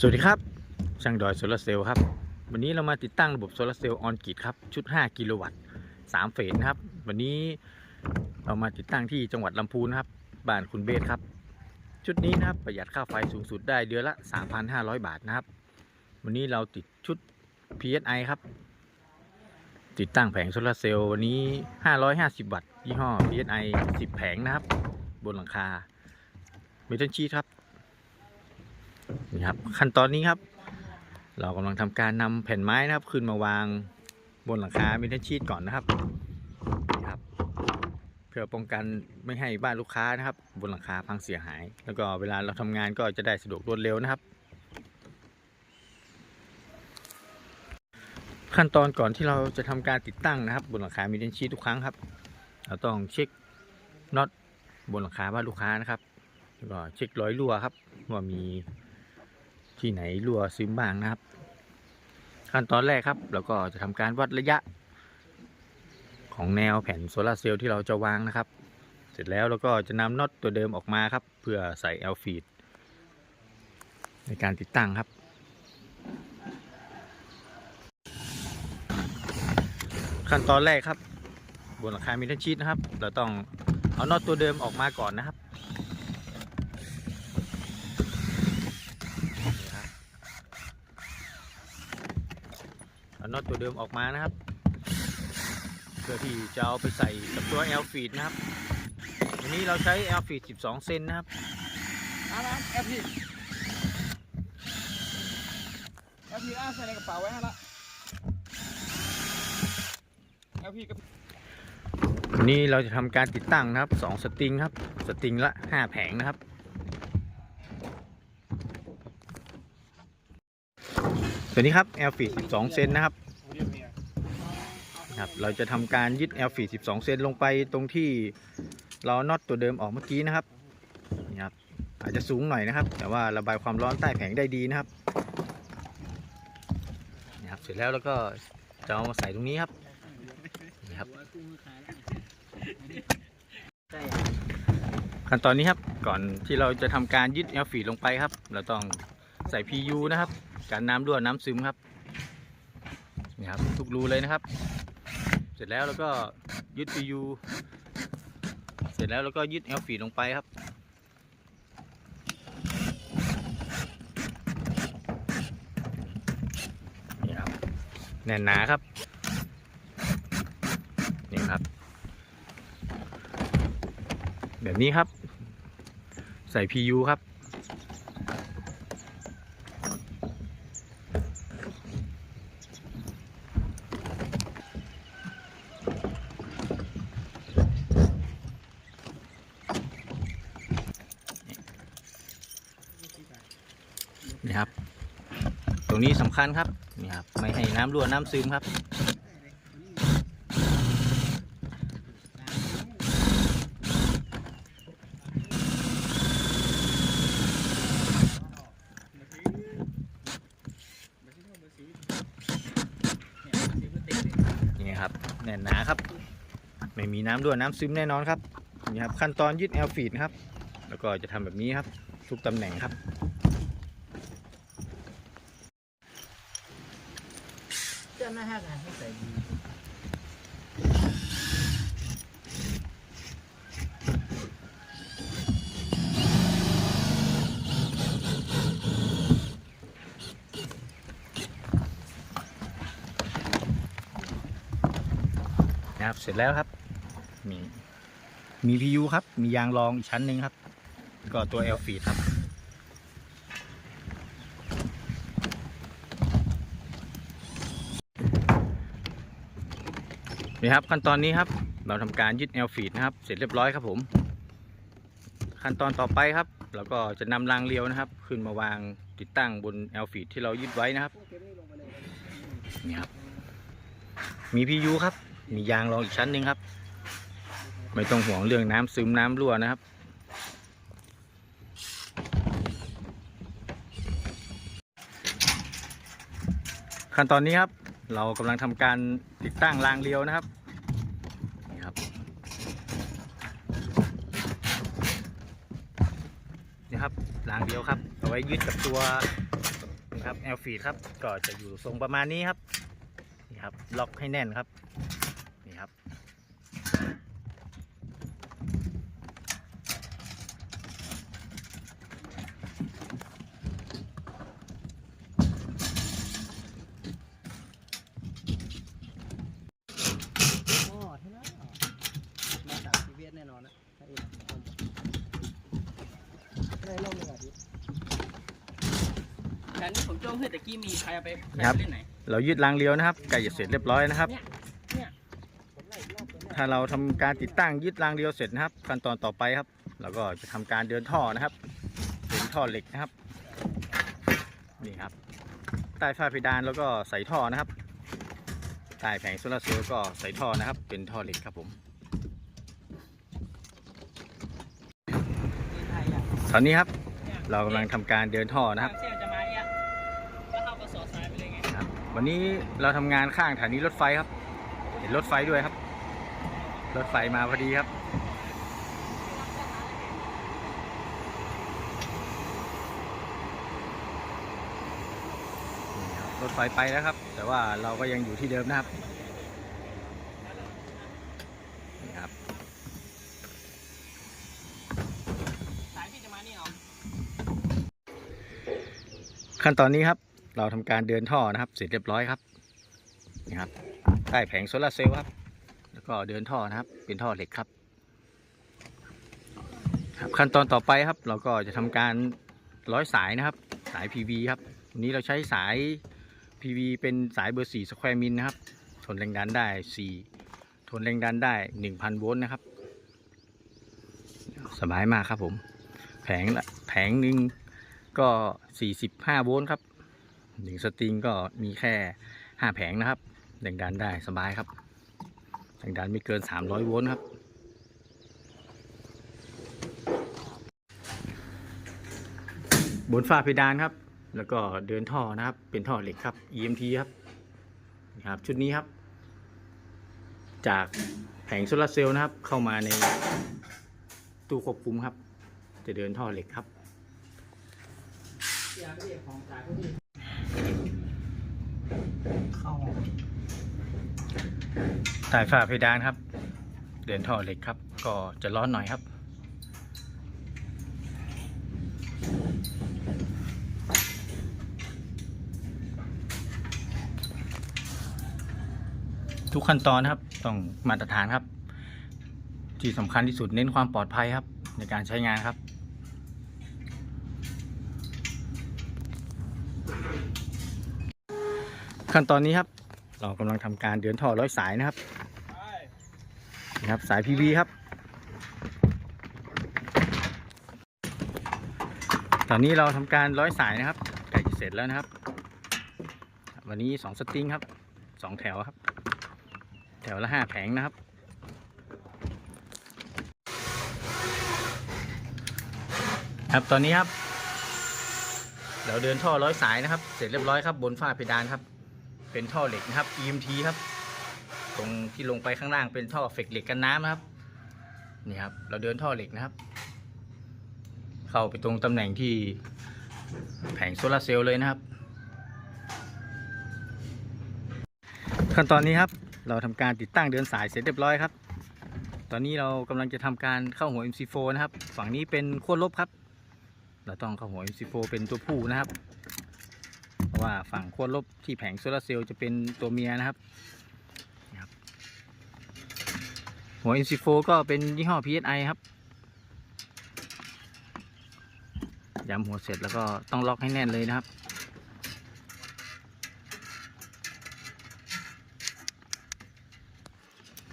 สวัสดีครับ ช่างดอยโซลาร์เซลล์ครับ วันนี้เรามาติดตั้งระบบโซลาร์เซลล์ออนกริดครับ ชุด 5 กิโลวัตต์3เฟสนะครับ วันนี้เรามาติดตั้งที่จังหวัดลำพูนครับ บ้านคุณเบสครับ ชุดนี้นะครับประหยัดค่าไฟสูงสุดได้เดือนละ 3,500 บาทนะครับ วันนี้เราติดชุด PSI ครับ ติดตั้งแผงโซลาร์เซลล์วันนี้ 550 วัตต์ยี่ห้อ PSI 10 แผงนะครับ บนหลังคาเมทัลชีทครับ นี่ครับขั้นตอนนี้ครับ เรากำลังทำการนำแผ่นไม้นะครับ ขึ้นมาวางบนหลังคาเมทัลชีตก่อนนะครับครับ เพื่อป้องกันไม่ให้บ้านลูกค้านะครับ บนหลังคาพังเสียหาย แล้วก็เวลาเราทำงานก็จะได้สะดวกรวดเร็วนะครับ ขั้นตอนก่อนที่เราจะทำการติดตั้งนะครับ บนหลังคาเมทัลชีตทุกครั้งครับ เราต้องเช็คน็อตบนหลังคาบ้านลูกค้านะครับแล้วก็เช็ครอยรั่วครับว่ามี ที่ไหนรั่วซึมบ้างนะครับ ขั้นตอนแรกครับเราก็จะทำการวัดระยะ ของแนวแผ่นโซลาร์เซลล์ที่เราจะวางนะครับ เสร็จแล้วเราก็จะนำน็อตตัวเดิมออกมาครับ เพื่อใส่เอลฟีดในการติดตั้งครับขั้นตอนแรกครับ บนหลังคามิเตอร์ชีตนะครับ เราต้องเอาน็อตตัวเดิมออกมาก่อนนะครับ เอา น็อตตัวเดิมออกมานะครับ เพื่อที่จะเอาไปใส่กับตัว L feed นะครับวันนี้เราใช้ L feed 12 เซนนะครับเอาละแอปพี่แอปพี่เอาใส่ในกระเป๋าไว้ให้ละแอปพี่กับวันนี้เราจะทำการติดตั้งนะครับ2สตริงครับ สตริงละ 5 แผงนะครับ ตัวนี้ครับ L feed 12 เซนนะครับครับ เราจะทำการยึด L feed 12 เซนลงไปตรงที่เราน็อตตัวเดิมออกเมื่อกี้นะครับนี่ครับอาจจะสูงหน่อยนะครับ แต่ว่าระบายความร้อนใต้แผงได้ดีนะครับนี่ครับเสร็จแล้วเราก็จะเอามาใส่ตรงนี้ครับนี่ครับ ขั้นตอนนี้ครับก่อนที่เราจะทำการยึด L feed ลงไปครับ เราต้อง ใส่ PU นะครับการน้ำรั่วน้ำซึมครับนี่ครับทุกรูเลยนะครับ เสร็จแล้วเราก็ยึด PU เสร็จแล้วเราก็ยึด L feed ลงไปครับนี่ครับแน่นหนาครับนี่ครับ แบบนี้ครับ ใส่ PU ครับ นี่ครับ ตรงนี้สำ คัญครับนี่ครับไม่ให้น้ำรั่วน้ำซึมครับนี่ครับแน่นหนาครับ ไม่มีน้ำรั่วน้ำซึมแน่นอนครับนี่ครับขั้นตอนยึดแอลฟีดครับ แล้วก็จะทำแบบนี้ครับ ทุกตำแหน่งครับ เจ้าหน้าห้า งานให้ใส่ดีนะครับเสร็จแล้วครับ มีมี PU ครับ มียางรองอีกชั้นหนึ่งครับ ก็ตัว L feed ครับ นี่ครับขั้นตอนนี้ครับ เราทำการยึด L feed นะครับ เสร็จเรียบร้อยครับผม ขั้นตอนต่อไปครับ เราก็จะนำรางเรียวนะครับ ขึ้นมาวางติดตั้งบน L feed ที่เรายึดไว้นะครับนี่ครับ มี PU ครับ มียางรองอีกชั้นหนึ่งครับ ไม่ต้องห่วงเรื่องน้ำซึมน้ำรั่วนะครับขั้นตอนนี้ครับ เรากำลังทำการติดตั้งรางเลียวนะครับนี่ครับนี่ครับรางเดียวครับเอาไว้ยึดกับตัวนะครับแอลฟีดครับก็จะอยู่ทรงประมาณนี้ครับนี่ครับล็อกให้แน่นครับ นี่ครับ โอ้ที่นั่นมาจากซีเวียสแน่นอนนะถ้าเองได้ร่มหนึ่งอาทิตย์ แต่นี่ผมจ้องให้ตะกี้มีใครเอาไปใครครับไปเล่นไหนเรายึดรางเลี้ยวนะครับไก่จะเสร็จเรียบร้อยนะครับผมไล่อีกรอบตัวเนี่ยถ้าเราทำการติดตั้งยึดรางเดียวเสร็จนะครับ ขั้นตอนต่อไปครับเราก็จะทำการเดินท่อนะครับเป็นท่อเหล็กนะครับ นี่ครับ ใต้ฝ้าเพดานแล้วก็ใส่ท่อนะครับใต้แผงโซลาร์เซลล์ก็ใส่ท่อนะครับ เป็นท่อเหล็กครับผมที่ไทยอะตอนนี้ครับเนี่ยเรากำลังทำการเดินท่อนะครับ วันนี้เราทำงานข้างสถานีรถไฟครับ เห็นรถไฟด้วยครับ รถไฟมาพอดีครับนี่ครับรถไฟไปแล้วครับ แต่ว่าเราก็ยังอยู่ที่เดิมนะครับนี่ครับสายพี่จะมานี่เหรอขั้นตอนนี้ครับ เราทำการเดินท่อนะครับ เสร็จเรียบร้อยครับนี่ครับใต้แผงโซลาร์เซลล์ครับ แล้วก็เดินท่อนะครับ เป็นท่อเหล็กครับครับ ขั้นตอนต่อไปครับ เราก็จะทำการร้อยสายนะครับ สาย PV ครับวันนี้เราใช้สาย PV เป็นสายเบอร์4สแควร์มิลนะครับ ทนแรงดันได้ 4 ทนแรงดันได้ 1,000 โวลต์นะครับ สบายมากครับผม แผงละแผงหนึ่งก็ 45 โวลต์ครับ หนึ่งสตริงก็มีแค่5แผงนะครับแรงดันได้สบายครับแรงดันไม่เกิน300โวลต์ครับ บนฝ้าเพดานครับ แล้วก็เดินท่อนะครับ เป็นท่อเหล็กครับ EMT ครับนี่ครับ ชุดนี้ครับ จากแผงโซลาร์เซลล์นะครับ เข้ามาในตู้ควบคุมครับ จะเดินท่อเหล็กครับ เสียพี่ของสายฝาเพดานครับ เดินท่อเหล็กครับ ก็จะร้อนหน่อยครับ ทุกขั้นตอนครับ ต้องมาตรฐานครับ ที่สำคัญที่สุดเน้นความปลอดภัยครับ ในการใช้งานครับ ขั้นตอนนี้ครับ เรากำลังทำการเดินท่อร้อยสายนะครับนะครับสาย PV ครับ ตอนนี้เราทำการร้อยสายนะครับใกล้จะเสร็จแล้วนะครับ วันนี้สองสตริงครับสองแถวครับ แถวละห้าแผงนะครับครับตอนนี้ครับเราเดินท่อร้อยสายนะครับ เสร็จเรียบร้อยครับบนฝ้าเพดานครับ เป็นท่อเหล็กนะครับ EMT ครับ ตรงที่ลงไปข้างล่างเป็นท่อเฟกเหล็กกันน้ำนะครับ นี่ครับ เราเดินท่อเหล็กนะครับ เข้าไปตรงตำแหน่งที่แผงโซลาเซลล์เลยนะครับ ขั้นตอนนี้ครับ เราทำการติดตั้งเดินสายเสร็จเรียบร้อยครับ ตอนนี้เรากำลังจะทำการเข้าหัว MC4 นะครับ ฝั่งนี้เป็นขั้วลบครับ เราต้องเข้าหัว MC4 เป็นตัวผู้นะครับ ว่าฝั่งขั้วลบที่แผงโซลาร์เซลล์จะเป็นตัวเมียนะครับหัว MC4 ก็เป็นยี่ห้อ PSI ครับย้ำหัวเสร็จแล้วก็ต้องล็อกให้แน่นเลยนะครับ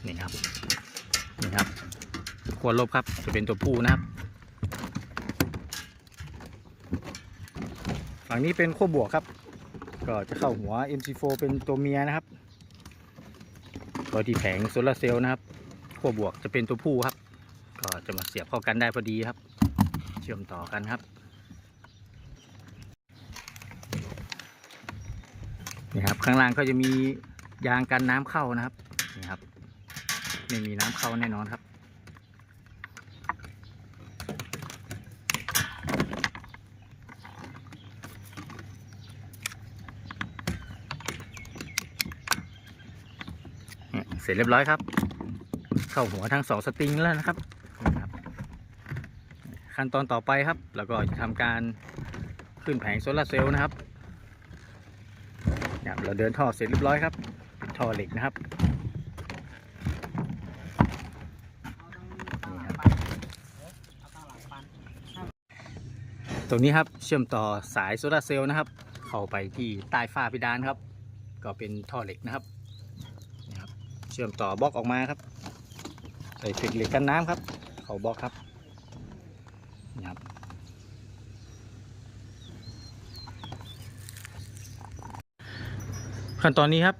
นี่ครับ นี่ครับขั้วลบครับจะเป็นตัวผู้นะครับฝั่งนี้เป็นขั้วบวกครับ ก็จะเข้าหัว MC4 เป็นตัวเมียนะครับตัวที่แผงโซลาเซลล์นะครับขั้วบวกจะเป็นตัวผู้ครับ ก็จะมาเสียบเข้ากันได้พอดีครับ เชื่อมต่อกันครับนี่ครับข้างล่างก็จะมียางกันน้ำเข้านะครับนี่ครับ ไม่มีน้ำเข้าแน่นอนครับ เสร็จเรียบร้อยครับ เข้าหัวทั้งสองสตริงแล้วนะครับ ขั้นตอนต่อไปครับ แล้วก็จะทำการขึ้นแผงโซลาเซลล์นะครับเราเดินท่อเสร็จเรียบร้อยครับท่อเหล็กนะครับนี่ครับเอาตั้งนตรงนี้ครับเชื่อมต่อสายโซลาเซลล์นะครับ เข้าไปที่ใต้ฝ้าเพดานครับ ก็เป็นท่อเหล็กนะครับ เชื่อมต่อบล็อกออกมาครับ ใส่ฟิกเหล็กกันน้ำครับ เขาบล็อกครับนี่ครับขั้นตอนนี้ครับ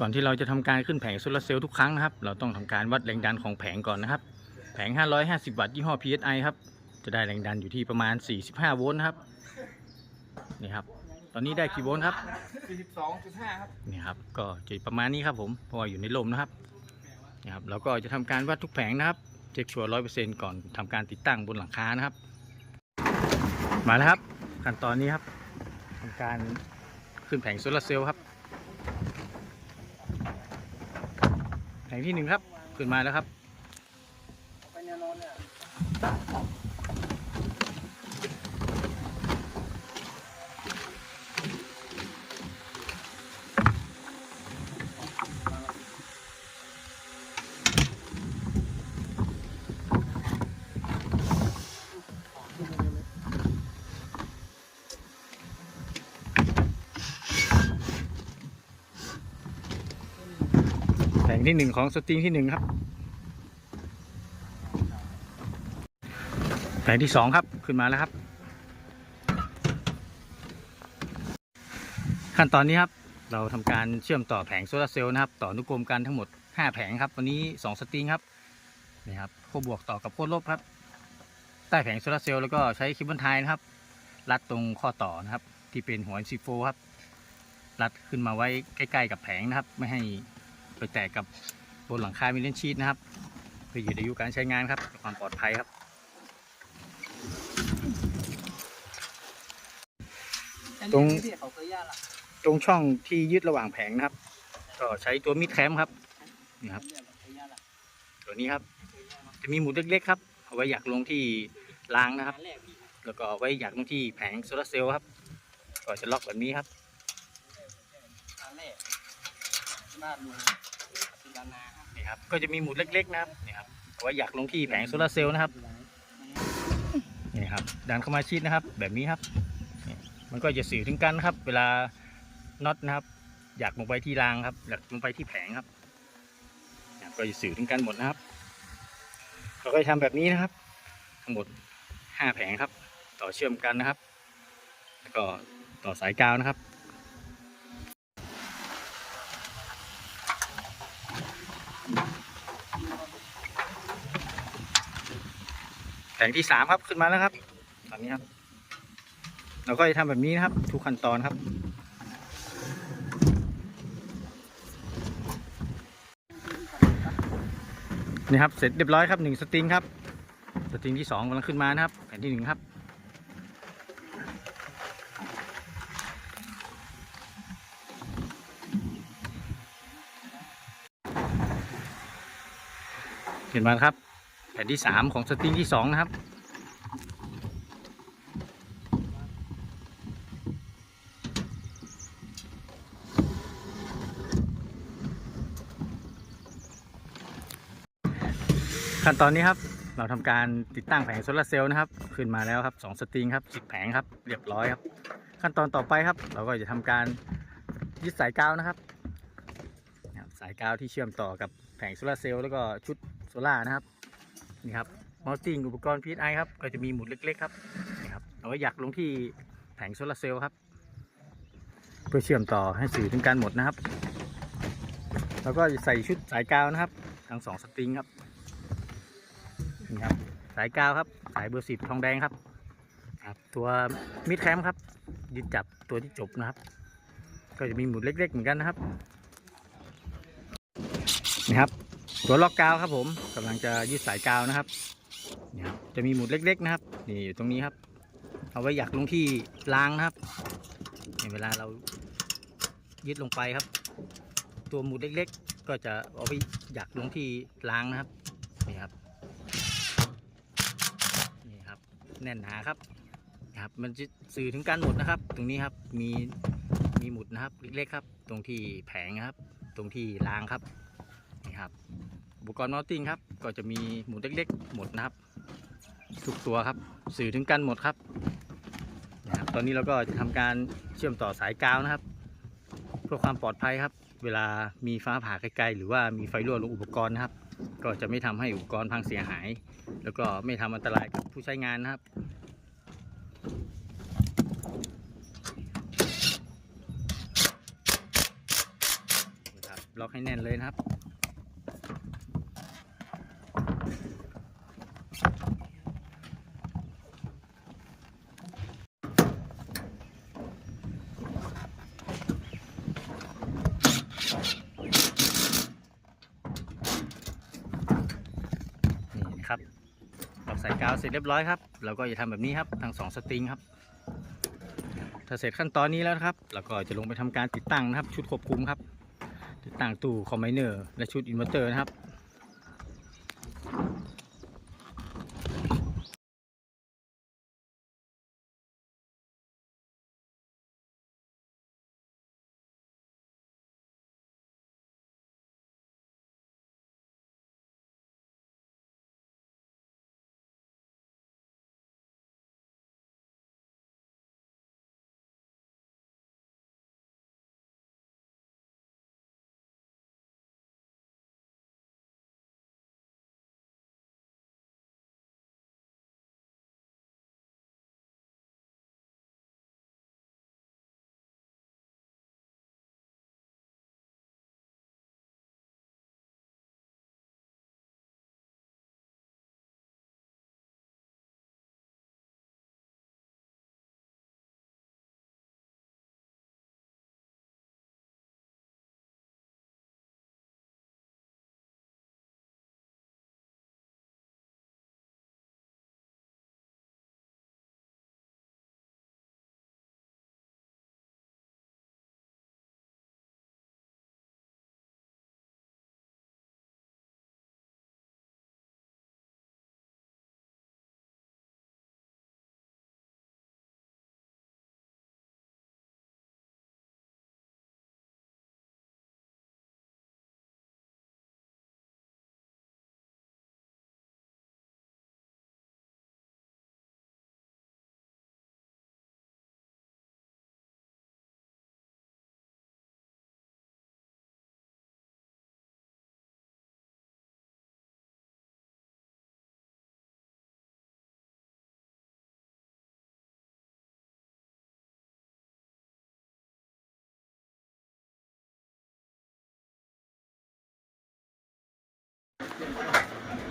ก่อนที่เราจะทำการขึ้นแผงโซลาร์เซลล์ทุกครั้งนะครับ เราต้องทำการวัดแรงดันของแผงก่อนนะครับ แผง 550 วัตต์ยี่ห้อ PSI ครับ จะได้แรงดันอยู่ที่ประมาณ 45 โวลต์นะครับ นี่ครับ อนนี้ได้กี่โวลต์ครับ 42.5 ครับ นี่ครับ ก็จะประมาณนี้ครับผม เพราะว่าอยู่ในลมนะครับนี่ครับเราก็จะทำการวัดทุกแผงนะครับ เช็คชัวร์ร้อยเปอร์เซ็นต์ก่อนทำการติดตั้งบนหลังคานะครับ มาแล้วครับ ขั้นตอนนี้ครับทำการขึ้นแผงโซลาร์เซลล์ครับ แผงที่หนึ่งครับ ขึ้นมาแล้วครับ ไปแนวนอนเนี่ย ที่หนึ่งของสตริงที่หนึ่งครับแผงที่สองครับขึ้นมาแล้วครับ ขั้นตอนนี้ครับ เราทำการเชื่อมต่อแผงโซลาเซลล์นะครับ ต่อนุกรมกันทั้งหมด 5 แผงครับ วันนี้ 2 สตริงครับนี่ครับขั้วบวกต่อกับขั้วลบครับ ใต้แผงโซลาเซลล์แล้วก็ใช้คิบเบิลไทยนะครับ รัดตรงข้อต่อนะครับ ที่เป็นหัว M4 ครับ รัดขึ้นมาไว้ใกล้ ๆ กับแผงนะครับ ไม่ให้ ไปแตกกับบนหลังคามิเลนชีตนะครับเพื่อยืดอายุการใช้งานครับเพื่อความปลอดภัยครับ ตรงที่เขาเคยย่าละตรงช่องที่ยึดระหว่างแผงนะครับ ก็ใช้ตัวมิดแคมครับนี่ครับเคยย่าละตัวนี้ครับ จะมีหมุดเล็กๆครับเอาไว้อยากลงที่รางนะครับงานแรกพี่แล้วก็เอาไว้อยากลงที่แผงโซลาร์เซลล์ครับ ก็จะล็อกแบบนี้ครับ งานแรกาลุงดานาครับนี่ครับ ก็จะมีหมุดเล็กๆนะครับนี่ครับเอาไว้อยากลงที่แผงโซลาร์เซลล์นะครับนี่ครับดันเข้ามาชิดนะครับ แบบนี้ครับนี่มันก็จะสื่อถึงกันครับ เวลาน็อตนะครับ อยากลงไปที่รางครับ อยากลงไปที่แผงครับก็จะสื่อถึงกันหมดนะครับเราก็จะทำแบบนี้นะครับ ทั้งหมดห้าแผงครับ ต่อเชื่อมกันนะครับ แล้วก็ต่อสายกาวนะครับ แผงที่สามครับขึ้นมาแล้วครับ ตอนนี้ครับ เราก็จะทำแบบนี้นะครับ ทุกขั้นตอนครับ นี่ครับเสร็จเรียบร้อยครับหนึ่งสตริงครับ สตริงที่สองกำลังขึ้นมานะครับ แผ่นที่หนึ่งครับเห็นมาแล้วครับ แผ่นที่สามของสตริงที่สองนะครับ ขั้นตอนนี้ครับเราทำการติดตั้งแผงโซลาร์เซลล์นะครับ ขึ้นมาแล้วครับสองสตริงครับสิบแผงครับเรียบร้อยครับ ขั้นตอนต่อไปครับ เราก็จะทำการยึดสายกาวนะครับสายกาวที่เชื่อมต่อกับแผงโซลาร์เซลล์แล้วก็ชุดโซล่านะครับ นี่ครับมอลติ้งอุปกรณ์ PSI ครับ ก็จะมีหมุดเล็กๆครับนี่ครับเอาไว้อยากลงที่แผงโซลาร์เซลล์ครับ เพื่อเชื่อมต่อให้สื่อถึงกันหมดนะครับ แล้วก็ใส่ชุดสายกาวนะครับ ทั้งสองสตริงครับนี่ครับสายกาวครับสายเบอร์สิบทองแดงครับครับตัวมิดแคมครับยึดจับตัวที่จบนะครับ ก็จะมีหมุดเล็ก ๆ เหมือนกันนะครับนี่ครับ ตัวล็อกกาวครับผมกำลังจะยึดสายกาวนะครับนี่ครับจะมีหมุดเล็ก ๆ นะครับ นี่อยู่ตรงนี้ครับ เอาไว้อยากลงที่รางนะครับในเวลาเรายึดลงไปครับ ตัวหมุดเล็ก ๆ ก็จะเอาไปหยักลงที่ล้างนะครับนี่ครับนี่ครับ แน่นหนาครับนะครับ มันจะสื่อถึงการหมุดนะครับ ตรงนี้ครับมีมีหมุดนะครับเล็กๆครับ ตรงที่แผงครับ ตรงที่รางครับนี่ครับ อุปกรณ์มอลติ้งครับ ก็จะมีหมุดเล็กๆ หมดนะครับ ทุกตัวครับ สื่อถึงกันหมดครับนะครับตอนนี้เราก็จะทำการเชื่อมต่อสายกาวนะครับ เพื่อความปลอดภัยครับ เวลามีฟ้าผ่าไกลๆหรือว่ามีไฟรั่วลงอุปกรณ์นะครับ ก็จะไม่ทำให้อุปกรณ์พังเสียหาย แล้วก็ไม่ทำอันตรายกับผู้ใช้งานนะครับล็อกให้แน่นเลยนะครับ นี่นะครับ เสร็จเรียบร้อยครับเราก็จะทำแบบนี้ครับทั้งสองสตริงครับ ถ้าเสร็จขั้นตอนนี้แล้วครับเราก็จะลงไปทำการติดตั้งนะครับ ชุดควบคุมครับ ติดตั้งตู้คอมไบเนอร์และชุดอินเวอร์เตอร์นะครับ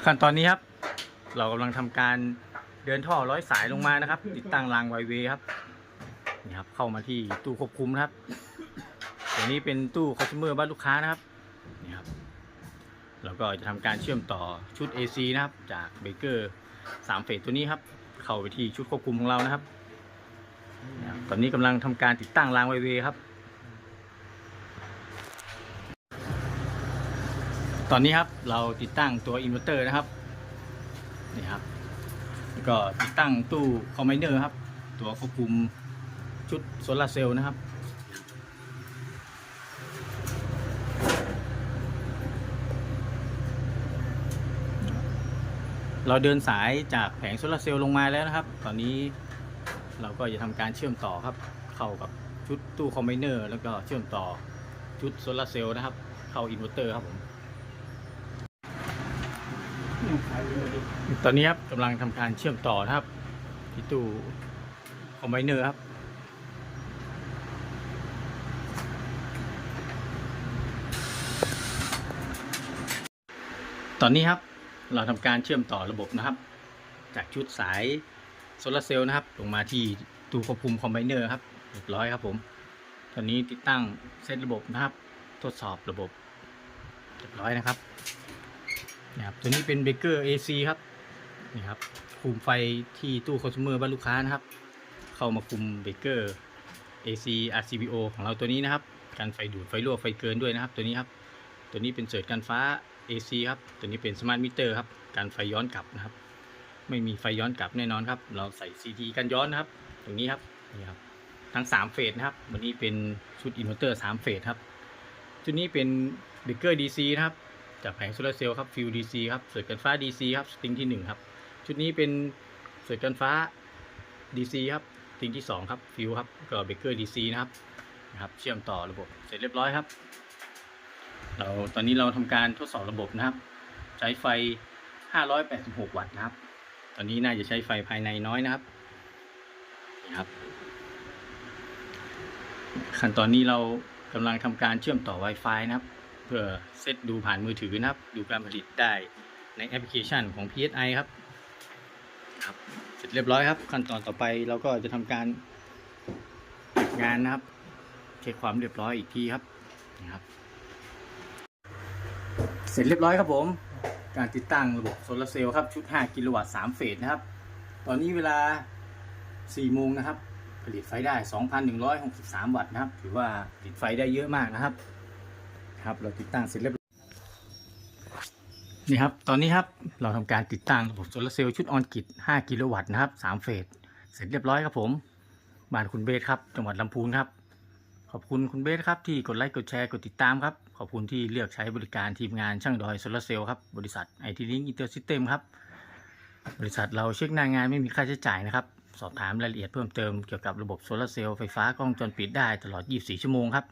ขั้นตอนนี้ครับ เรากำลังทำการเดินท่อร้อยสายลงมานะครับ ติดตั้งรางไวเวครับนี่ครับ เข้ามาที่ตู้ควบคุมนะครับตัวนี้เป็นตู้คอสเมอร์บ้านลูกค้านะครับนี่ครับเราก็จะทำการเชื่อมต่อชุด AC นะครับ จากเบเกอร์สามเฟสตัวนี้ครับ เข้าไปที่ชุดควบคุมของเรานะครับ ตอนนี้กำลังทำการติดตั้งรางไวเวครับ ตอนนี้ครับเราติดตั้งตัวอินเวอร์เตอร์นะครับนี่ครับแล้วก็ติดตั้งตู้คอมไบเนอร์ครับ ตัวควบคุมชุดโซลาร์เซลล์นะครับเราเดินสายจากแผงโซลาร์เซลล์ลงมาแล้วนะครับ ตอนนี้เราก็จะทำการเชื่อมต่อครับ เข้ากับชุดตู้คอมไบเนอร์ แล้วก็เชื่อมต่อชุดโซลาร์เซลล์นะครับ เข้าอินเวอร์เตอร์ครับผม ตอนนี้ครับกำลังทำการเชื่อมต่อนะครับ ที่ตู้คอมไบเนอร์ครับตอนนี้ครับเราทำการเชื่อมต่อระบบนะครับ จากชุดสายโซลาร์เซลล์นะครับ ลงมาที่ตู้ควบคุมคอมไบเนอร์ครับเรียบร้อยครับผม ตอนนี้ติดตั้งเซตระบบนะครับ ทดสอบระบบเรียบร้อยนะครับ นะครับตัวนี้เป็นเบเกอร์ AC ครับนี่ครับคุมไฟที่ตู้คอน sumer บ้านลูกค้านะครับ เข้ามาคุมเบเกอร์ AC RCBO ของเราตัวนี้นะครับการไฟดูดไฟรั่วไฟเกินด้วยนะครับ ตัวนี้ครับ ตัวนี้เป็นเสิร์ชการฟ้า AC ครับ ตัวนี้เป็นสมาร์ทมิเตอร์ครับ การไฟย้อนกลับนะครับ ไม่มีไฟย้อนกลับแน่นอนครับ เราใส่ CT กันย้อนนะครับ ตรงนี้ครับ นี่ครับ ทั้ง 3 เฟสนะครับ วันนี้เป็นชุดอินเวอร์เตอร์3เฟสครับ ชุดนี้เป็นเบเกอร์ DC นะครับ จากแผงโซลาร์เซลล์ครับฟิว DC ครับเสิร์กันฟ้า DC ครับสติงที่1ครับ ชุดนี้เป็นเสิร์กันฟ้า DC ครับสติงที่2ครับฟิวครับก็เบเกอร์ DC นะครับนะครับ เชื่อมต่อระบบเสร็จเรียบร้อยครับ เราตอนนี้เราทำการทดสอบระบบนะครับ ใช้ไฟ 586 วัตต์นะครับ ตอนนี้น่าจะใช้ไฟภายในน้อยนะครับนี่ครับ ขั้นตอนนี้เรากำลังทำการเชื่อมต่อ Wi-Fi นะครับ เพื่อเซตดูผ่านมือถือนะครับ ดูการผลิตได้ในแอปพลิเคชันของ PSI ครับครับเสร็จเรียบร้อยครับ ขั้นตอนต่อไปเราก็จะทำการเก็บงานนะครับเช็คความเรียบร้อยอีกทีครับนะครับ เสร็จเรียบร้อยครับผม การติดตั้งระบบโซลาร์เซลล์ครับชุด 5 กิโลวัตต์ 3 เฟสนะครับ ตอนนี้เวลา 4 โมงนะครับ ผลิตไฟได้ 2,163 วัตต์นะครับ ถือว่าผลิตไฟได้เยอะมากนะครับ ครับ เราติดตั้งเสร็จเรียบร้อยนี่ครับ ตอนนี้ครับ เราทำการติดตั้งระบบโซลาร์เซลล์ชุดออนกิต5กิโลวัตต์นะครับ3เฟส เสร็จเรียบร้อยครับผม บ้านคุณเบสครับ จังหวัดลำพูนครับ ขอบคุณคุณเบสครับ ที่กดไลค์ กดแชร์ กดติดตามครับ ขอบคุณที่เลือกใช้บริการทีมงานช่างดอยโซลาร์เซลล์ครับ บริษัทไอทีลิงอินเตอร์ซิสเต็มครับ บริษัทเราเช็คหน้างานไม่มีค่าใช้จ่ายนะครับ สอบถามรายละเอียดเพิ่มเติมเกี่ยวกับระบบโซลาร์เซลล์ไฟฟ้ากล้องวงจรปิดได้ตลอด 24 ชั่วโมงครับ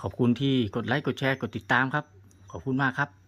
ขอบคุณที่กดไลค์กดแชร์กดติดตามครับ ขอบคุณมากครับ